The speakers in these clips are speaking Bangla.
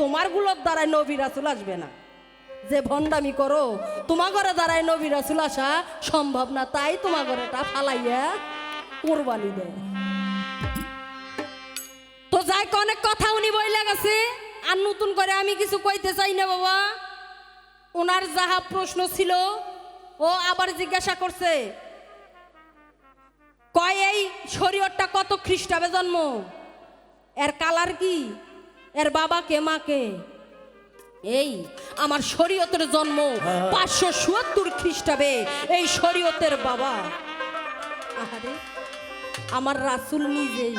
তোমারগুলোর দ্বারাই নবী রাসুল আসবে না। যে ভণ্ডামি করো, তোমার ঘরে দ্বারাই নবী রাসুল আসা সম্ভব না। তাই তোমার ঘরেটা ফালাইয়া কোরবানি দেয়। তো যাই অনেক কথা উনি বইলে গেছে। আর নতুন করে আমি কিছু কইতে চাই না বাবা। ওনার যাহা প্রশ্ন ছিল, ও আবার জিজ্ঞাসা করছে, কয় এই শরীরটা কত খ্রিস্টাবে জন্ম? এর কালার কি? এর বাবা কে মাকে এই আমার শরীয়তের জন্ম পাঁচশো চুয়াত্তর খ্রিস্টাবে এই শরীয়তের বাবা। আহারে আমার রাসুল নিজেই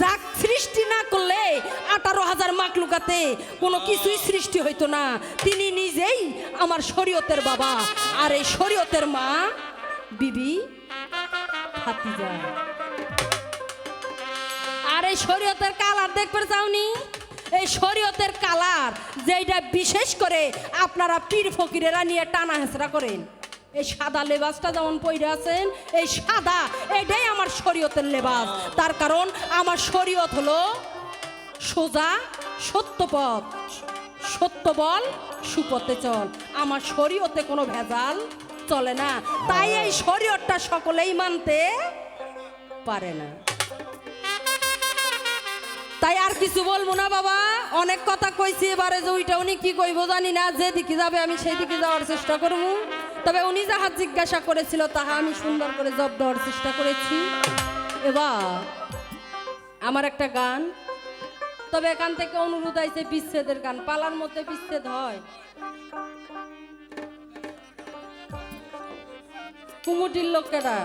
যাক সৃষ্টি না করলে আঠারো হাজার মাকলুকাতে কোনো কিছুই সৃষ্টি হইতো না। তিনি নিজেই আমার শরীয়তের বাবা। আর এই শরীয়তের মা বিবি হাতিজা আর এই শরীয়তের কালার দেখবে চাওনি? এই শরীয়তের কালার যেটা বিশেষ করে আপনারা পীর ফকিরেরা নিয়ে টানা হেঁচড়া করেন। এই সাদা লেবাসটা যেমন পইরে আছেন, এই সাদা, এটাই আমার শরীয়তের লেবাস। তার কারণ আমার শরীয়ত হলো সোজা সত্যপথ সত্য বল, সুপথে চল। আমার শরীয়তে কোনো ভেজাল চলে না। তাই এই শরীয়তটা সকলেই মানতে পারে না। কিছু বলব না বাবা? অনেক কথা কইছি এবারে যে ওইটা উনি কি কইব জানি না যেদিকে যাবে আমি সেই দিকে যাওয়ার চেষ্টা করব। তবে উনি যাহা জিজ্ঞাসা করেছিল, তাহা আমি সুন্দর করে জব দেওয়ার চেষ্টা করেছি। এবার আমার একটা গান। তবে এখান থেকে অনুরোধ আইছে বিচ্ছেদের গান, পালার মধ্যে বিচ্ছেদ হয়। কুমুটির লোকেরা।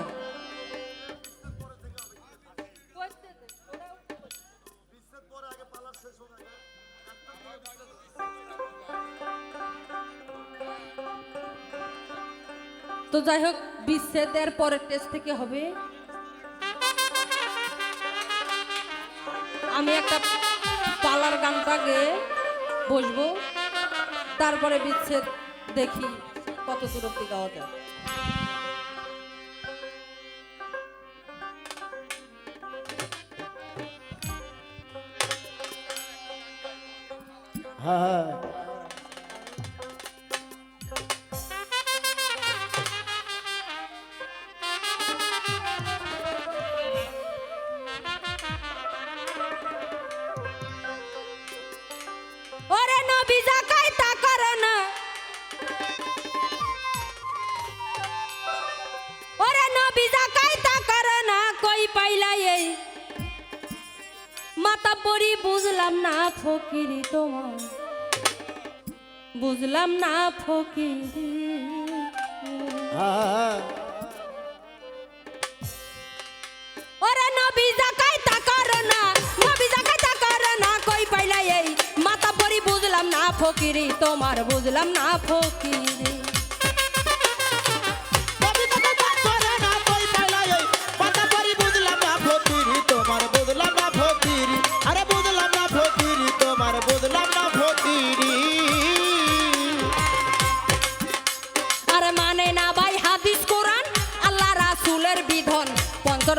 তো যাই হোক বিচ্ছেদের পরের টেস্ট থেকে হবে। আমি একটা পালার গানটা গেয়ে বসবো, তারপরে বিচ্ছেদ দেখি কত অব্দি গাওয়া যায়। হ্যাঁ। মাতা পরি, বুঝলাম না ফকিরি তোমার। বুঝলাম না ফকিরি। ওরে নবী জাকাই তা না, নবী জাকাই তা না, কই এই? মাতা পরি, বুঝলাম না ফকিরি তোমার, বুঝলাম না ফকিরি।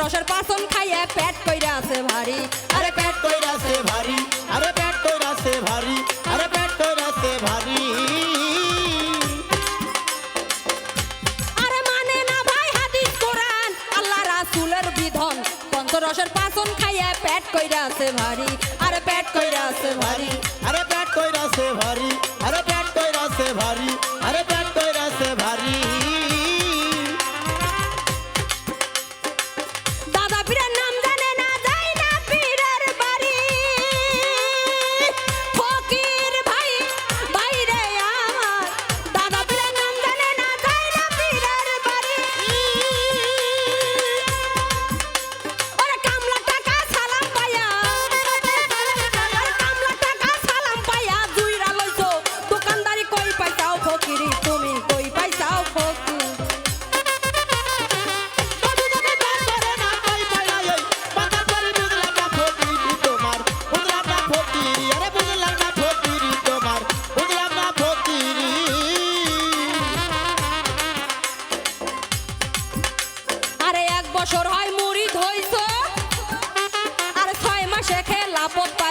পঞ্চরসের পাসন খাইয়ে পেট কইরা আছে ভারী। আরে পেট কইরাছে ভারী আরে পেট কইরাছে ভারী আরে পেট কইরাছে ভারী। আরে মানে না ভাই হাদিস কোরআন আল্লাহ রাসূলের বিধান। পঞ্চরসের পাসন খাইয়ে পেট কইরা আছে ভারী। আরে পেট কইরা আছে ভারী। আরে পেট কইরাছে ভারী আরে পেট কইরাছে ভারী আরে পেট কইরাছে ভারী।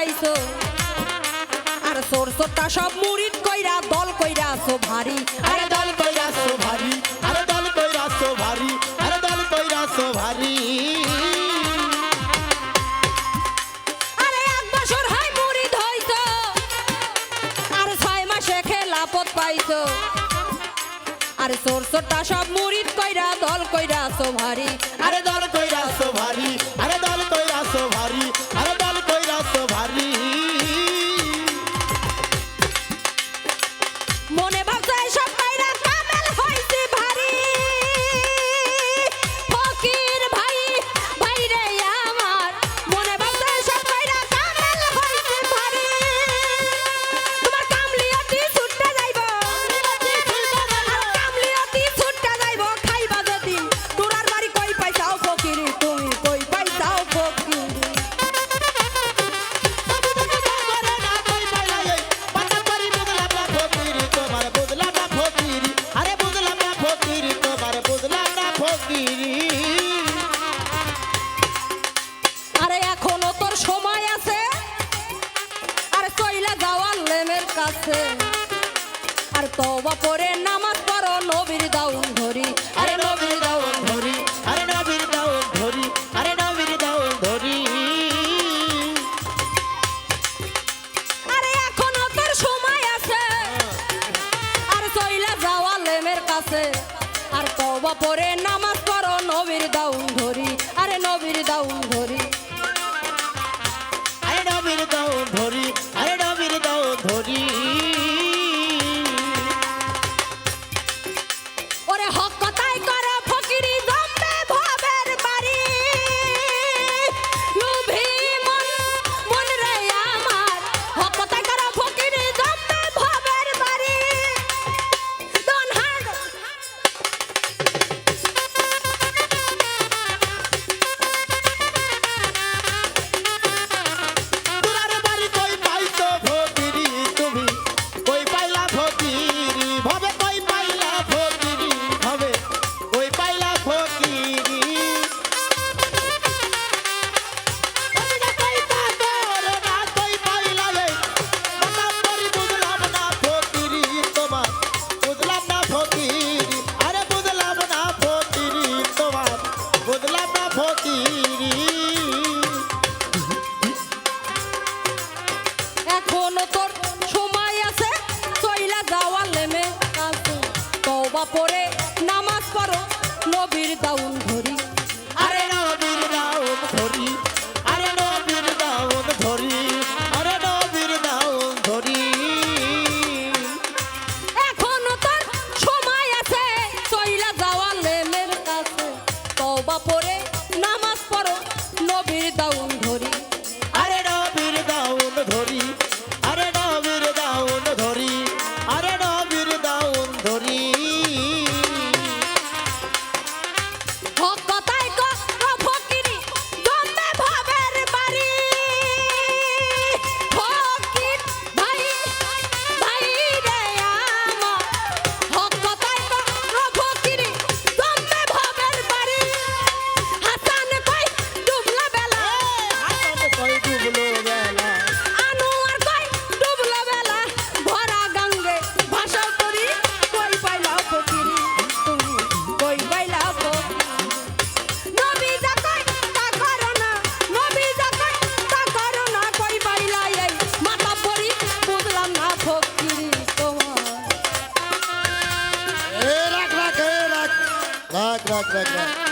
বাড়াইছো আর সোর সোটা সব মুড়িদ কইরা দল কইরা সো ভারী। আরে দল কইরা সো ভারী আরে দল কইরা সো ভারী আরে দল কইরা সো ভারী। পাইছো আরে সোর সোটা সব মুড়িদ কইরা দল কইরা সো ভারী। আরে দল কইরা সো ভারী আরে দল কইরা সো কবির দাউন ঘরে পরে নামাজ পড়ো নবীর দাউন ধরি। back, back, back.